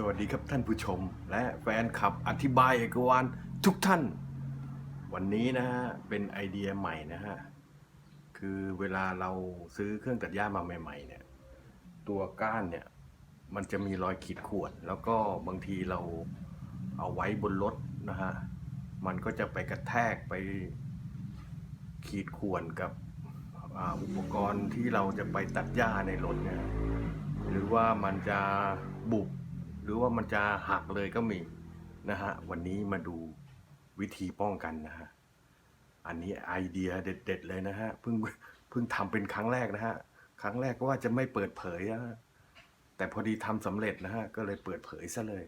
สวัสดีครับท่านผู้ชมและแฟนคลับอธิบายเอกวานทุกท่าน วันนี้นะฮะ เป็นไอเดียใหม่นะฮะ คือเวลาเราซื้อเครื่องตัดหญ้ามาใหม่ ๆ เนี่ย ตัวก้านเนี่ย มันจะมีรอยขีดข่วน แล้วก็บางทีเราเอาไว้บนรถนะฮะ มันก็จะไปกระแทกไปขีดข่วนกับอุปกรณ์ที่เราจะไปตัดหญ้าในรถเนี่ยหรือว่ามันจะบุบ รือว่ามันจะหักเลยก็มีนะฮะวันนี้มาดูวิธีป้องกันนะฮะอันนี้ไอเดียเด็ด ๆ เลยนะฮะเพิ่งเพิ่งทำเป็นครั้งแรกนะฮะครั้งแรกก็ว่าจะไม่เปิดเผยนะฮะแต่พอดีทำสำเร็จนะฮะก็เลยเปิดเผยซะเลย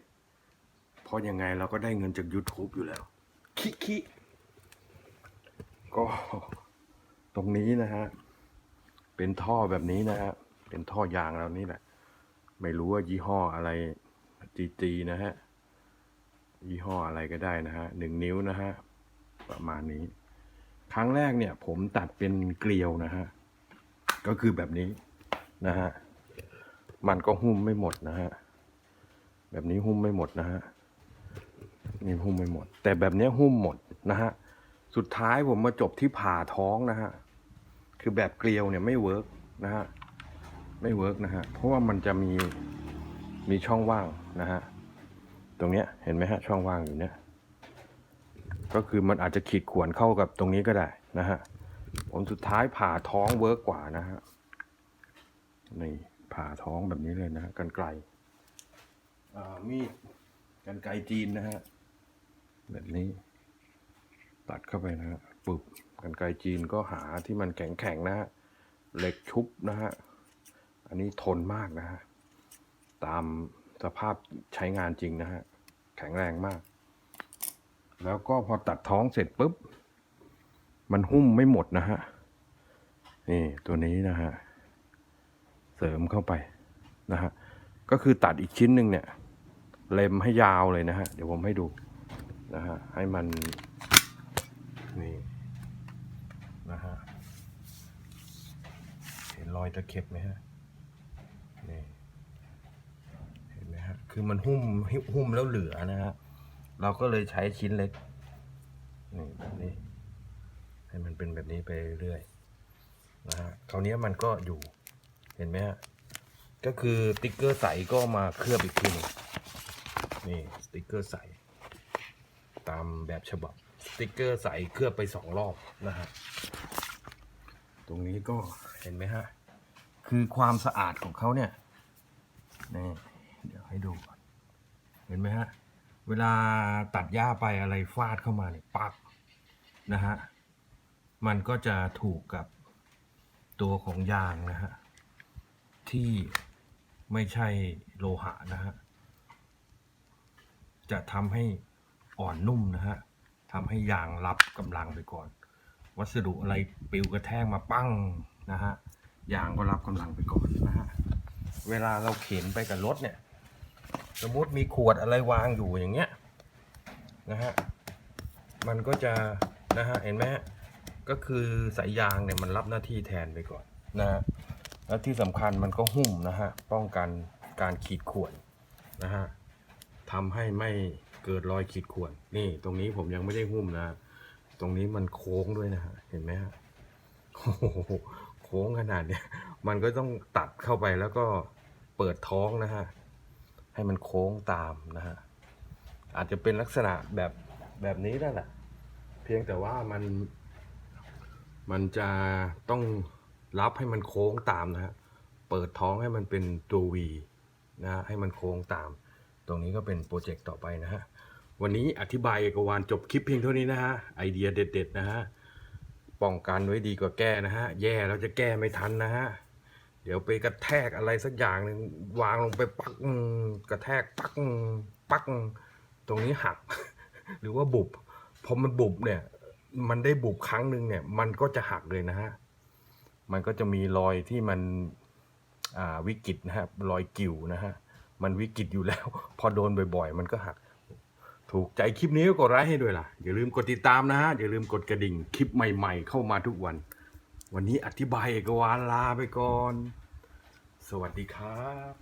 เพราะยังไงเราก็ได้เงินจาก YouTube อยู่แล้วคิคิก็ตรงนี้นะฮะเป็นท่อแบบนี้นะฮะเป็นท่อยางเรานี่แหละ ไม่รู้ว่ายี่ห้ออะไร จีจีนะฮะ ยี่ห้ออะไรก็ได้นะฮะหนึ่งนิ้วนะฮะ ประมาณนี้ ครั้งแรกเนี่ย ผมตัดเป็นเกลียวนะฮะ ก็คือแบบนี้นะฮะ มันก็หุ้มไม่หมดนะฮะ แบบนี้หุ้มไม่หมดนะฮะ นี่หุ้มไม่หมด แต่แบบนี้หุ้มหมดนะฮะ สุดท้ายผมมาจบที่ผ่าท้องนะฮะ คือแบบเกลียวเนี่ยไม่เวิร์กนะฮะ ไม่เวิร์กนะฮะ เพราะว่ามันจะมีมีช่องว่าง นะฮะ ตรงเนี้ยเห็นไหมฮะช่องว่างอยู่เนี้ยก็คือมันอาจจะขีดข่วนเข้ากับตรงนี้ก็ได้นะฮะผลสุดท้ายผ่าท้องเวิร์กกว่านะฮะนี่ผ่าท้องแบบนี้เลยนะฮะกันไกลอ่ามีดกันไกลจีนนะฮะแบบนี้ ตัดเข้าไปนะฮะปึบกันไกรจีนก็หาที่มันแข็งๆนะฮะเหล็กชุบนะฮะอันนี้ทนมากนะฮะตาม สภาพใช้งานจริงนะฮะ แข็งแรงมาก แล้วก็พอตัดท้องเสร็จปุ๊บ มันหุ้มไม่หมดนะฮะ นี่ตัวนี้นะฮะ เสริมเข้าไปนะฮะ ก็คือตัดอีกชิ้นหนึ่งเนี่ย เล็มให้ยาวเลยนะฮะ เดี๋ยวผมให้ดูนะฮะ ให้มัน นี่นะฮะ เห็นรอยตะเข็บไหมฮะ นี่ เห็นไหมฮะ คือมันหุ้มหุ้มแล้วเหลือนะฮะเราก็เลยใช้ชิ้นเล็กนี่แบบนี้ ให้มันเป็นแบบนี้ไปเรื่อยนะฮะคราวนี้มันก็อยู่เห็นไหมฮะก็คือสติ๊กเกอร์ใสก็มาเคลือบอีกทีหนึงนี่สติ๊กเกอร์ใส ตามแบบฉบับสติ๊กเกอร์ใสเคลือบไปสองรอบนะฮะตรงนี้ก็เห็นไหมฮะคือความสะอาดของเขาเนี่ยนี่ ให้ดูก่อนเห็นไหมฮะ เวลาตัดหญ้าไปอะไรฟาดเข้ามาเนี่ยปักนะฮะ มันก็จะถูกกับตัวของยางนะฮะ ที่ไม่ใช่โลหะนะฮะ จะทำให้อ่อนนุ่มนะฮะทำให้ยางรับกำลังไปก่อน วัสดุอะไรปิวกระแทกมาปั้งนะฮะยางก็รับกำลังไปก่อนนะฮะ เวลาเราเข็นไปกับรถเนี่ย สมมติมีขวดอะไรวางอยู่อย่างเงี้ยนะฮะมันก็จะนะฮะเห็นไหมก็คือสายยางเนี่ยมันรับหน้าที่แทนไปก่อนนะฮะแล้วที่สำคัญมันก็หุ้มนะฮะป้องกันการขีดข่วนนะฮะทำให้ไม่เกิดรอยขีดข่วนนี่ตรงนี้ผมยังไม่ได้หุ้มนะตรงนี้มันโค้งด้วยนะฮะเห็นไหมฮะโอ้โหโค้งขนาดเนี้ยมันก็ต้องตัดเข้าไปแล้วก็เปิดท้องนะฮะ ให้มันโค้งตามนะฮะ อาจจะเป็นลักษณะแบบแบบนี้นั่นแหละ เพียงแต่ว่ามัน มันจะต้องรับให้มันโค้งตามนะฮะ เปิดท้องให้มันเป็นตัววีนะฮะให้มันโค้งตาม ตรงนี้ก็เป็นโปรเจกต์ต่อไปนะฮะ วันนี้อธิบายเอกวานจบคลิปเพียงเท่านี้นะฮะ ไอเดียเด็ด ๆ นะฮะ ป้องกันไว้ดีกว่าแก้นะฮะ แย่แล้วจะแก้ไม่ทันนะฮะ เดี๋ยวไปกระแทกอะไรสักอย่างหนึ่งวางลงไปปักกระแทกปักปักตรงนี้หัก หรือว่าบุบพอมันบุบเนี่ย มันได้บุบครั้งหนึ่งเนี่ย มันก็จะหักเลยนะฮะมันก็จะมีรอยที่มันวิกฤตนะฮะรอยกิ่วนะฮะมันวิกฤตอยู่แล้ว พอโดนบ่อยๆ มันก็หัก ถูกใจคลิปนี้ก็กดไลค์ให้ด้วยล่ะ อย่าลืมกดติดตามนะฮะ อย่าลืมกดกระดิ่งคลิปใหม่ๆ เข้ามาทุกวัน วันนี้อธิบายเอกวานลาไปก่อน สวัสดีครับ